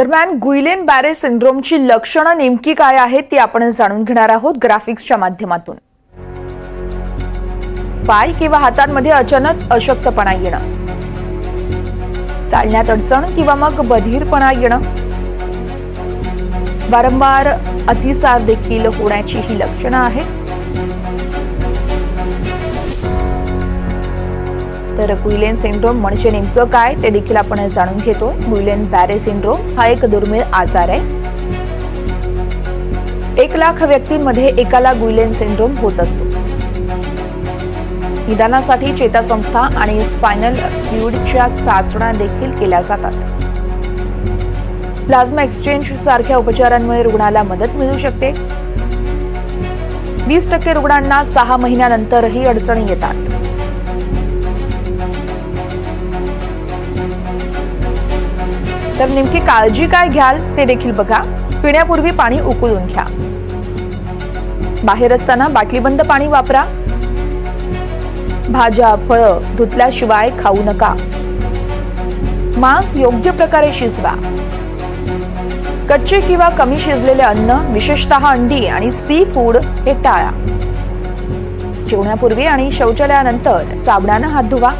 दरम्यान गुइलेन बॅरे सिंड्रोमची लक्षणं नेमकी काय आहेत ती आपण जाणून घेणार आहोत ग्राफिक्सच्या माध्यमातून. पाय किंवा हातांमध्ये अचानक अशक्तपणा येणं. चालण्यात अडचण किंवा मग बधीरपणा येणं. वारंवार अतिसार देखील होण्याची ही लक्षणं आहेत. तर गुइलेन सिंड्रोम म्हणजे नेमकं काय ते देखील आपण जाणून घेतो. गुइलेन बॅरे सिंड्रोम हा एक दुर्मिळ आजार आहे. एक लाख व्यक्तींमध्ये एकाला गुइलेन सिंड्रोम होत असतो. निदानासाठी चेतासंस्था आणि स्पायनल फ्लुइडच्या चाचण्या देखील केल्या जातात. प्लाझ्मा एक्सचेंज सारख्या उपचारांमुळे रुग्णाला मदत मिळू शकते. वीस टक्के रुग्णांना सहा महिन्यानंतरही अडचणी येतात. तर नेमकी काळजी काय घ्याल ते देखील बघा. पिण्यापूर्वी पाणी उकळून घ्या. बाहेर असताना बाटलीबंद पाणी वापरा. भाज्या फळं धुतल्याशिवाय खाऊ नका. मांस योग्य प्रकारे शिजवा. कच्चे किंवा कमी शिजलेले अन्न विशेषतः अंडी आणि सी फूड हे टाळा. जेवणापूर्वी आणि शौचालयानंतर साबणानं हात धुवा.